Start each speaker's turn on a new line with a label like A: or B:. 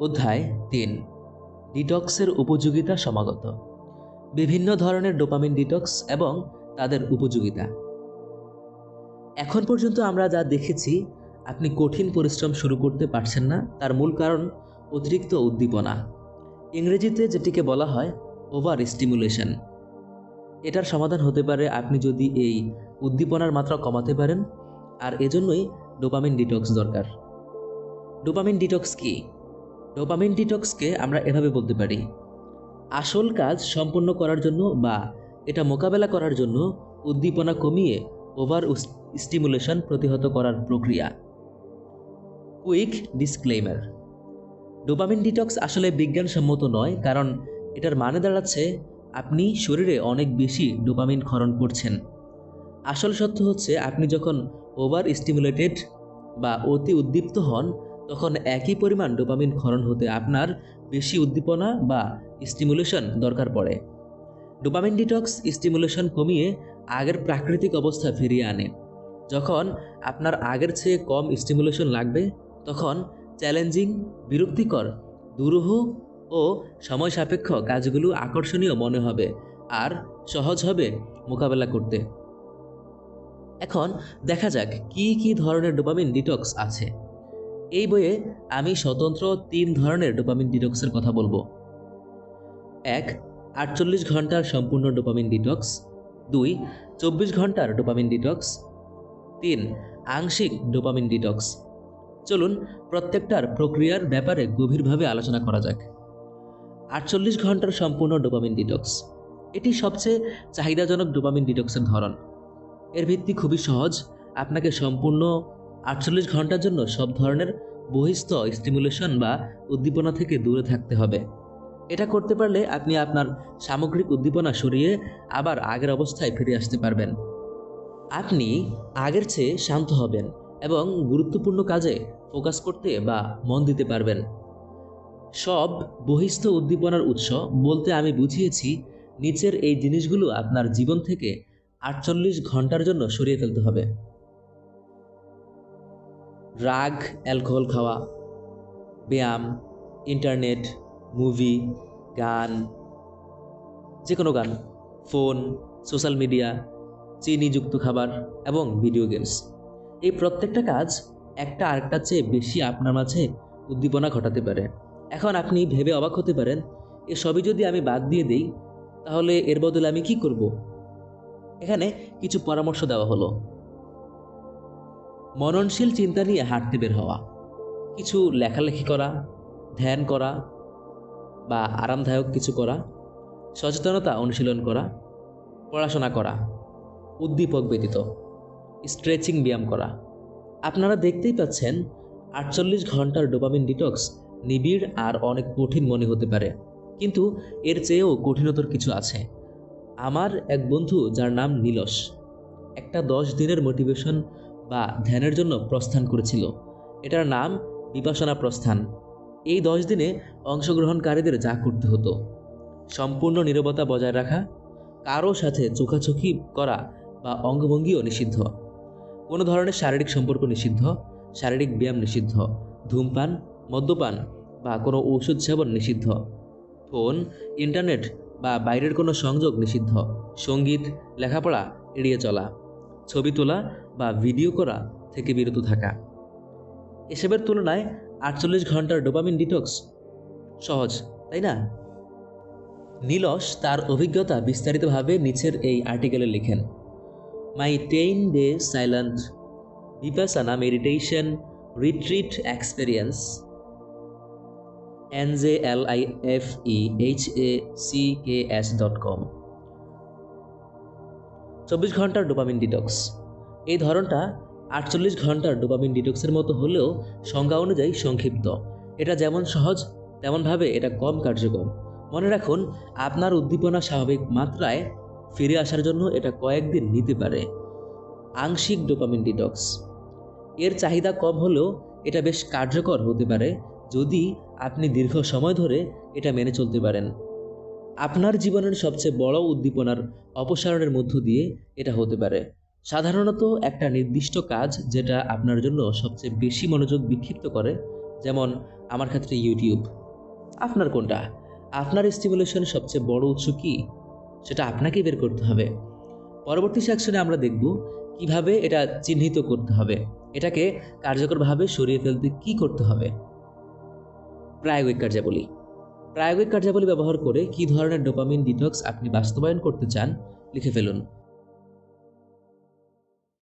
A: অধ্যায় তিন, ডিটক্সের উপযোগিতা সমাগত। বিভিন্ন ধরনের ডোপামিন ডিটক্স এবং তাদের উপযোগিতা। এখন পর্যন্ত আমরা যা দেখেছি, আপনি কঠিন পরিশ্রম শুরু করতে পারছেন না, তার মূল কারণ অতিরিক্ত উদ্দীপনা। ইংরেজিতে যেটিকে বলা হয় ওভার স্টিমুলেশন এটার সমাধান হতে পারে আপনি যদি এই উদ্দীপনার মাত্রা কমাতে পারেন, আর এজন্যই ডোপামিন ডিটক্স দরকার। ডোপামিন ডিটক্স কি? ডোপামিন ডিটক্সকে আমরা এভাবে বলতে পারি। আসল কাজ সম্পন্ন করার জন্য বা এটা মোকাবেলা করার জন্য উদ্দীপনা কমিয়ে ওভার স্টিমুলেশন প্রতিহত করার প্রক্রিয়া। কুইক ডিসক্লেমার ডোপামিন ডিটক্স আসলে বিজ্ঞানসম্মত নয়, কারণ এটার মানে দাঁড়াচ্ছে আপনি শরীরে অনেক বেশি ডোপামিন ক্ষরণ করছেন। আসল সত্য হচ্ছে আপনি যখন ওভার স্টিমুলেটেড বা অতি উদ্দীপ্ত হন তখন একই পরিমাণ ডোপামিন ক্ষরণ হতে আপনার বেশি উদ্দীপনা বা স্টিমুলেশন দরকার পড়ে। ডোপামিন ডিটক্স স্টিমুলেশন কমিয়ে আগের প্রাকৃতিক অবস্থা ফিরিয়ে আনে। যখন আপনার আগের চেয়ে কম স্টিমুলেশন লাগবে, তখন চ্যালেঞ্জিং, বিরক্তিকর, দুরূহ ও সময় সাপেক্ষ কাজগুলো আকর্ষণীয় মনে হবে আর সহজ হবে মোকাবেলা করতে। এখন দেখা যাক কি কি ধরনের ডোপামিন ডিটক্স আছে। এই বইয়ে আমি স্বতন্ত্র তিন ধরনের ডোপামিন ডিটক্সের কথা বলব। এক, আটচল্লিশ ঘণ্টার সম্পূর্ণ ডোপামিন ডিটক্স। দুই, চব্বিশ ঘণ্টার ডোপামিন ডিটক্স। তিন, আংশিক ডোপামিন ডিটক্স। চলুন প্রত্যেকটার প্রক্রিয়ার ব্যাপারে গভীরভাবে আলোচনা করা যাক। আটচল্লিশ ঘণ্টার সম্পূর্ণ ডোপামিন ডিটক্স। এটি সবচেয়ে চাহিদাজনক ডোপামিন ডিটক্সের ধরন। এর ভিত্তি খুবই সহজ। আপনাকে সম্পূর্ণ আটচল্লিশ ঘণ্টার জন্য সব ধরনের বহিস্থ স্টিমুলেশন বা উদ্দীপনা থেকে দূরে থাকতে হবে। এটা করতে পারলে আপনি আপনার সামগ্রিক উদ্দীপনা সরিয়ে আবার আগের অবস্থায় ফিরে আসতে পারবেন। আপনি আগের চেয়ে শান্ত হবেন এবং গুরুত্বপূর্ণ কাজে ফোকাস করতে বা মন দিতে পারবেন। সব বহিস্থ উদ্দীপনার উৎস বলতে আমি বুঝিয়েছি, নিচের এই জিনিসগুলো আপনার জীবন থেকে আটচল্লিশ ঘণ্টার জন্য সরিয়ে ফেলতে হবে। রাগ, অ্যালকোহল খাওয়া, ব্যায়াম, ইন্টারনেট, মুভি, গান যে কোনো গান, ফোন, সোশ্যাল মিডিয়া, চিনিযুক্ত খাবার এবং ভিডিও গেমস। এই প্রত্যেকটা কাজ একটা আরেকটার চেয়ে বেশি আপনার মাঝে উদ্দীপনা ঘটাতে পারে। এখন আপনি ভেবে অবাক হতে পারেন, এ সবই যদি আমি বাদ দিয়ে দিই, তাহলে এর বদলে আমি কি করব? এখানে কিছু পরামর্শ দেওয়া হলো। মননশীল চিন্তা নিয়ে হাঁটতে বের হওয়া, কিছু লেখালেখি করা, ধ্যান করা বা আরামদায়ক কিছু করা, সচেতনতা অনুশীলন করা, পড়াশোনা করা, উদ্দীপক ব্যতীত স্ট্রেচিং ব্যায়াম করা। আপনারা দেখতেই পাচ্ছেন আটচল্লিশ ঘণ্টার ডোপামিন ডিটক্স নিবিড় আর অনেক কঠিন মনে হতে পারে। কিন্তু এর চেয়েও কঠিনতর কিছু আছে। আমার এক বন্ধু যার নাম নীলস। একটা দশ দিনের মোটিভেশন বা ধ্যানের জন্য প্রস্থান করেছিল। এটার নাম বিপাসনা প্রস্থান। এই দশ দিনে অংশগ্রহণকারীদের যা করতে হতো। সম্পূর্ণ নীরবতা বজায় রাখা কারও সাথে চোখাচোখি করা বা অঙ্গভঙ্গিও নিষিদ্ধ। কোনো ধরনের শারীরিক সম্পর্ক নিষিদ্ধ, শারীরিক ব্যায়াম নিষিদ্ধ, ধূমপান, মদ্যপান বা কোনো ঔষধ সেবন নিষিদ্ধ। ফোন, ইন্টারনেট বা বাইরের কোনো সংযোগ নিষিদ্ধ। সংগীত, লেখাপড়া এড়িয়ে চলা। ছবি তোলা বা ভিডিও করা থেকে বিরত থাকা। এসবের তুলনায় আটচল্লিশ ঘণ্টার ডোপামিন ডিটক্স সহজ, তাই না? নীলস তার অভিজ্ঞতা বিস্তারিতভাবে নিচের এই আর্টিকেলে লিখেন। My ten day silent vipassana A C experience s dot com. চব্বিশ ঘণ্টার ডোপামিন ডিটক্স। এই ধরনটা আটচল্লিশ ঘণ্টার ডোপামিন ডিটক্সের মতো হলেও সংজ্ঞা অনুযায়ী সংক্ষিপ্ত। এটা যেমন সহজ, তেমনভাবে এটা কম কার্যকর। মনে রাখুন, আপনার উদ্দীপনা স্বাভাবিক মাত্রায় ফিরে আসার জন্য এটা কয়েকদিন নিতে পারে। আংশিক ডোপামিন ডিটক্স। এর চাহিদা কম হলেও এটা বেশ কার্যকর হতে পারে যদি আপনি দীর্ঘ সময় ধরে এটা মেনে চলতে পারেন। আপনার জীবনের সবচেয়ে বড় উদ্দীপনার অপসারণের মধ্য দিয়ে এটা হতে পারে। সাধারণত একটা নির্দিষ্ট কাজ যেটা আপনার জন্য সবচেয়ে বেশি মনোযোগ বিক্ষিপ্ত করে, যেমন আমার ক্ষেত্রে ইউটিউব আপনার কোনটা? আপনার স্টিমুলেশনের সবচেয়ে বড় উৎস কি? সেটা আপনাকেই বের করতে হবে। পরবর্তী সেকশনে আমরা দেখব কীভাবে এটা চিহ্নিত করতে হবে। এটাকে কার্যকরভাবে সরিয়ে ফেলতে কি করতে হবে? প্রায়োগিক কার্যাবলী। প্রায়োগিক কার্যাবলী ব্যবহার করে কী ধরনের ডোপামিন ডিটক্স আপনি বাস্তবায়ন করতে চান লিখে ফেলুন।